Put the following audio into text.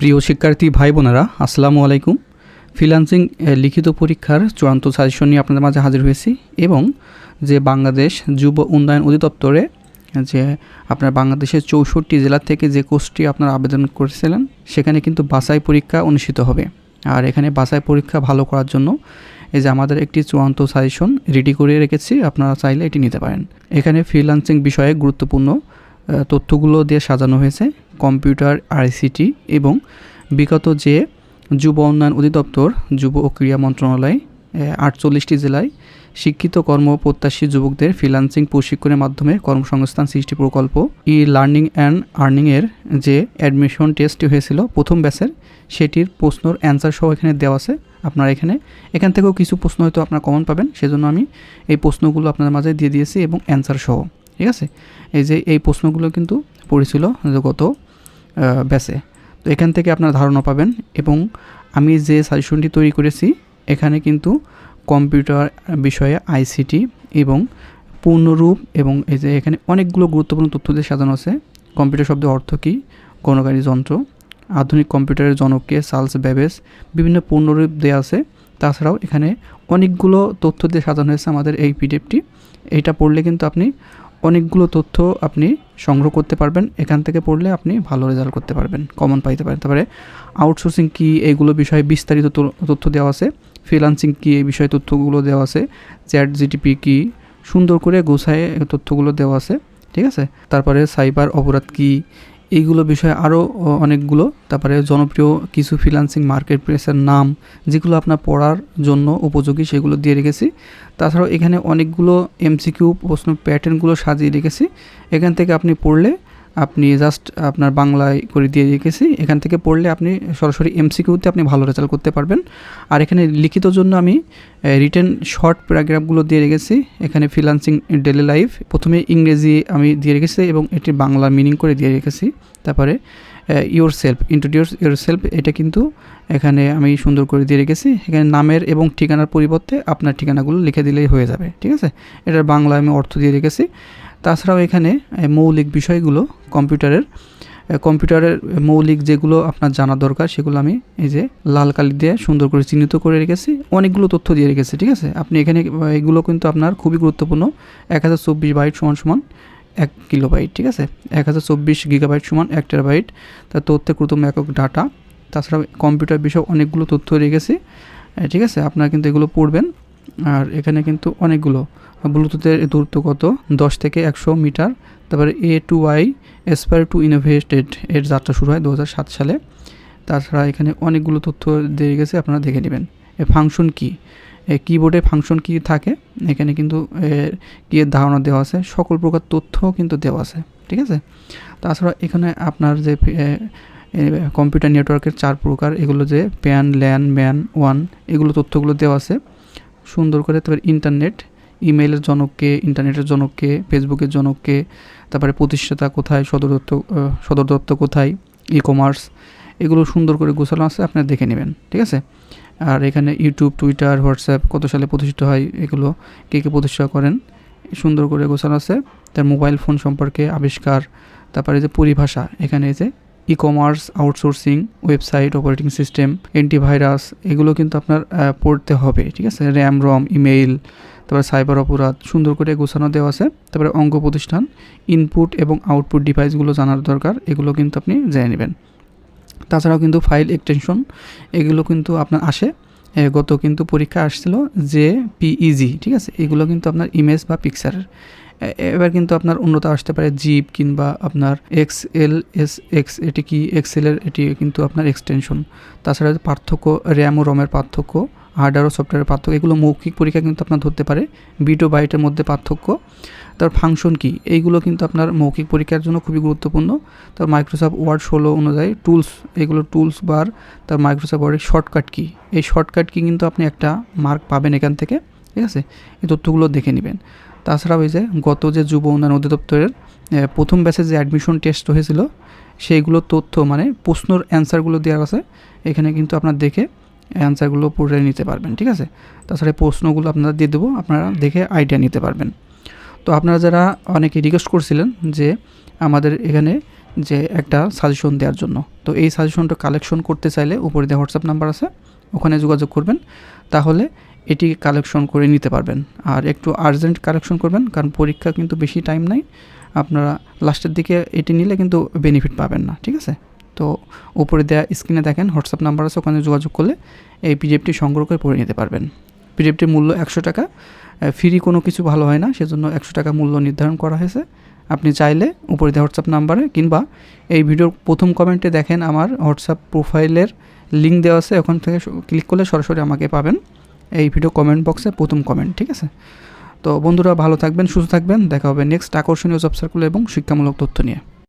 প্রিয় শিক্ষার্থী ভাই বোনেরা আসসালামু আলাইকুম। ফ্রিল্যান্সিং এ, লিখিত পরীক্ষার চূড়ান্ত সাজেশন নিয়ে আপনাদের মাঝে হাজির হয়েছি এবং যে বাংলাদেশ যুব উন্নয়ন অধিদপ্তরে যে আপনার বাংলাদেশের চৌষট্টি জেলা থেকে যে কোর্সটি আপনারা আবেদন করেছিলেন সেখানে কিন্তু বাছাই পরীক্ষা অনুষ্ঠিত হবে। আর এখানে বাছাই পরীক্ষা ভালো করার জন্য এই যে আমাদের একটি চূড়ান্ত সাজেশন রেডি করে রেখেছি আপনারা চাইলে এটি নিতে পারেন। এখানে ফ্রিল্যান্সিং বিষয়ে গুরুত্বপূর্ণ তথ্যগুলো দিয়ে সাজানো হয়েছে, কম্পিউটার আইসিটি এবং বিগত যে যুব উন্নয়ন অধিদপ্তর, যুব ও ক্রীড়া মন্ত্রণালয় আটচল্লিশটি জেলায় শিক্ষিত কর্মপ্রত্যাশী যুবকদের ফ্রিল্যান্সিং প্রশিক্ষণের মাধ্যমে কর্মসংস্থান সৃষ্টি প্রকল্প ই লার্নিং অ্যান্ড আর্নিংয়ের যে অ্যাডমিশন টেস্টটি হয়েছিল প্রথম ব্যাচের সেটির প্রশ্নর অ্যান্সার সহ এখানে দেওয়া আছে, আপনার এখানে, এখান থেকেও কিছু প্রশ্ন হয়তো আপনার কমন পাবেন, সেজন্য আমি এই প্রশ্নগুলো আপনাদের মাঝে দিয়ে দিয়েছি এবং অ্যান্সার সহ। ঠিক আছে? এই যে, এই প্রশ্নগুলো কিন্তু পড়েছিল গত ব্যাচে তো এখান থেকে আপনারা ধারণা পাবেন এবং আমি যে সাজেশনটি তৈরি করেছি, এখানে কিন্তু কম্পিউটার বিষয়ে আইসিটি এবং পূর্ণরূপ এবং এই যে এখানে অনেকগুলো গুরুত্বপূর্ণ তথ্য দিয়ে সাজানো আছে। কম্পিউটার শব্দের অর্থ কী? গণকারী যন্ত্র। আধুনিক কম্পিউটারের জনককে সালস ব্যাবেস বিভিন্ন পূর্ণরূপ দেওয়া আছে। তাছাড়াও এখানে অনেকগুলো তথ্য দিয়ে সাজানো হয়েছে আমাদের এই পিডিএফটি এইটা পড়লে কিন্তু আপনি অনেকগুলো তথ্য আপনি সংগ্রহ করতে পারবেন। এখান থেকে পড়লে আপনি ভালো রেজাল্ট করতে পারবেন কমন পাইতে পারেন। তারপরে আউটসোর্সিং কী এইগুলো বিষয়ে বিস্তারিত তথ্য দেওয়া আছে ফ্রিলান্সিং কী এই বিষয়ে তথ্যগুলো দেওয়া আছে চ্যাট জিটিপি কী, সুন্দর করে গোছায় তথ্যগুলো দেওয়া আছে, ঠিক আছে? তারপরে সাইবার অপরাধ কী এইগুলো বিষয়ে আরও অনেকগুলো। তারপরে জনপ্রিয় কিছু ফ্রিলান্সিং মার্কেট প্লেসের নাম, যেগুলো আপনার পড়ার জন্য উপযোগী, সেগুলো দিয়ে রেখেছি। তাছাড়াও এখানে অনেকগুলো এমসিকিউ প্রশ্ন প্যাটার্নগুলো সাজিয়ে রেখেছি। এখান থেকে আপনি পড়লে আপনি জাস্ট আপনার বাংলায় করে দিয়ে রেখেছি। এখান থেকে পড়লে আপনি সরাসরি এমসিকিউতে আপনি ভালো রেজাল্ট করতে পারবেন। আর এখানে লিখিত জন্য আমি রিটেন শর্ট প্যারাগ্রাফগুলো দিয়ে রেখেছি। এখানে ফ্রিলান্সিং ডেলি লাইফ প্রথমে ইংরেজি আমি দিয়ে রেখেছি এবং এটি বাংলা মিনিং করে দিয়ে রেখেছি। তারপরে yourself introduce yourself এটা কিন্তু এখানে আমি সুন্দর করে দিয়ে রেখেছি। এখানে নামের এবং ঠিকানার পরিবর্তে আপনার ঠিকানাগুলো লিখে দিলেই হয়ে যাবে, ঠিক আছে? এটার বাংলা আমি অর্থ দিয়ে রেখেছি। তাছাড়াও এখানে মৌলিক বিষয়গুলো কম্পিউটারের কম্পিউটারের মৌলিক যেগুলো আপনার জানা দরকার সেগুলো আমি এই যে লাল কালি দিয়ে সুন্দর করে চিহ্নিত করে রেখেছি। অনেকগুলো তথ্য দিয়ে রেখেছি, ঠিক আছে? আপনি এখানে এগুলো কিন্তু আপনার খুবই গুরুত্বপূর্ণ। এক হাজার চব্বিশ বাইট সমান সমান এক কিলোবাইট, ঠিক আছে? এক হাজার চব্বিশ গিগাবাইট সমান এক টেরাবাইট। তার তথ্যের ক্রুতম একক ডাটা? তাছাড়া কম্পিউটার বিষয়ে অনেকগুলো তথ্য রেখেছি। ঠিক আছে? আপনারা কিন্তু এগুলো পড়বেন। আর এখানে কিন্তু অনেকগুলো। ব্লুটুথের দূরত্ব কত? দশ থেকে একশো মিটার। তারপরে A to Y aspire to innovated এর যাত্রা শুরু হয় দু সালে। তাছাড়া এখানে অনেকগুলো তথ্য দিয়ে গেছে, আপনারা দেখে নেবেন। এ ফাংশন কী? কিবোর্ডে ফাংশন কী থাকে? এখানে কিন্তু কি ধারণা দেওয়া আছে, সকল প্রকার তথ্য কিন্তু দেওয়া আছে, ঠিক আছে? তাছাড়া এখানে আপনার যে কম্পিউটার নেটওয়ার্কের চার প্রকার, এগুলো যে প্যান ল্যান ম্যান ওয়ান এগুলো তথ্যগুলো দেওয়া আছে। সুন্দর করে তারপরে ইন্টারনেট ইমেলের জনককে ইন্টারনেটের জনককে ফেসবুকের জনককে তারপরে প্রতিষ্ঠাতা কোথায় সদর আহ, সদর দপ্তর কোথায় ই কমার্স এগুলো সুন্দর করে গোছানো আছে আপনারা দেখে নেবেন ঠিক আছে? আর এখানে ইউটিউব টুইটার হোয়াটসঅ্যাপ কত সালে প্রতিষ্ঠিত হয় এগুলো কে কে প্রতিষ্ঠা করেন সুন্দর করে গোছানো আছে। তার মোবাইল ফোন সম্পর্কে আবিষ্কার তারপরে যে পরিভাষা এখানে যে e commerce outsourcing website operating system antivirus এগুলো কিন্তু আপনার পড়তে হবে, ঠিক আছে? র্যাম রম ইমেইল তারপরে সাইবার অপরাধ, সুন্দর করে গোছানো দেওয়া আছে। তারপরে অঙ্গ প্রতিষ্ঠান ইনপুট এবং আউটপুট ডিভাইসগুলো জানার দরকার, এগুলো কিন্তু আপনি জেনে নেবেন। তাছাড়াও কিন্তু ফাইল এক্সটেনশন এগুলো কিন্তু আপনার আসে গত কিন্তু পরীক্ষা আসছিল যে পিইজি ঠিক আছে? এগুলো কিন্তু আপনার ইমেজ বা পিকচারের এবার কিন্তু আপনার উন্নত আসতে পারে, জিপ কিংবা আপনার এক্স এল, এস এক্স, এটি কি এক্সেলের এটি কিন্তু আপনার এক্সটেনশন। তাছাড়া পার্থক্য, র্যাম ও রমের পার্থক্য, হার্ডওয়্যার ও সফটওয়্যারের পার্থক্য, এগুলো মৌখিক পরীক্ষা কিন্তু আপনার ধরতে পারে, বিট ও বাইটের মধ্যে পার্থক্য। তার ফাংশন কি? এইগুলো কিন্তু আপনার মৌখিক পরীক্ষার জন্য খুবই গুরুত্বপূর্ণ। তার মাইক্রোসফট ওয়ার্ড ষোলো অনুযায়ী টুলস এগুলো টুলস বার তার মাইক্রোসফট ওয়ার্ডের শর্টকাট কি? এই শর্টকাট কি কিন্তু আপনি একটা মার্ক পাবেন এখান থেকে, ঠিক আছে? এই তথ্যগুলো দেখে নেবেন। তাছাড়াও এই যে গত যে যুব উন্নয়ন অধিদপ্তরের প্রথম ব্যাচে যে অ্যাডমিশন টেস্ট হয়েছিল, সেইগুলো তথ্য মানে প্রশ্নর অ্যান্সারগুলো দেওয়া আছে, এখানে কিন্তু আপনার দেখে অ্যান্সারগুলো পড়ে নিতে পারবেন, ঠিক আছে? তাছাড়া প্রশ্নগুলো আপনারা দিয়ে দেবো, আপনারা দেখে আইডিয়া নিতে পারবেন। তো আপনারা যারা অনেকে রিকোয়েস্ট করছিলেন যে আমাদের এখানে যে একটা সাজেশন দেওয়ার জন্য, তো এই সাজেশনটা কালেকশন করতে চাইলে উপরে দেওয়া হোয়াটসঅ্যাপ নাম্বার আছে, ওখানে যোগাযোগ করবেন। তাহলে এটি কালেকশন করে নিতে পারবেন। আর একটু আর্জেন্ট কালেকশন করবেন, কারণ পরীক্ষা কিন্তু বেশি টাইম নাই। আপনারা লাস্টের দিকে এটি নিলে কিন্তু বেনিফিট পাবেন না, ঠিক আছে? তো উপরে দেওয়া স্ক্রিনে দেখেন হোয়াটসঅ্যাপ নাম্বার আছে, ওখানে যোগাযোগ করলে এই পিডিএফটি সংগ্রহ করে পড়ে নিতে পারবেন। পিডিএফটির মূল্য একশো টাকা। ফ্রি কোনো কিছু ভালো হয় না, সেজন্য একশো টাকা মূল্য নির্ধারণ করা হয়েছে। আপনি চাইলে উপরে দেওয়া হোয়াটসঅ্যাপ নাম্বারে কিংবা এই ভিডিওর প্রথম কমেন্টে দেখেন আমার হোয়াটসঅ্যাপ প্রোফাইলের লিঙ্ক দেওয়া আছে, ওখান থেকে ক্লিক করলে সরাসরি আমাকে পাবেন। এই ভিডিও কমেন্ট বক্সে প্রথম কমেন্ট ঠিক আছে? তো বন্ধুরা ভালো থাকবেন, সুস্থ থাকবেন, দেখা হবে নেক্সট আকর্ষণীয় জব সার্কুল এবং শিক্ষামূলক তথ্য নিয়ে।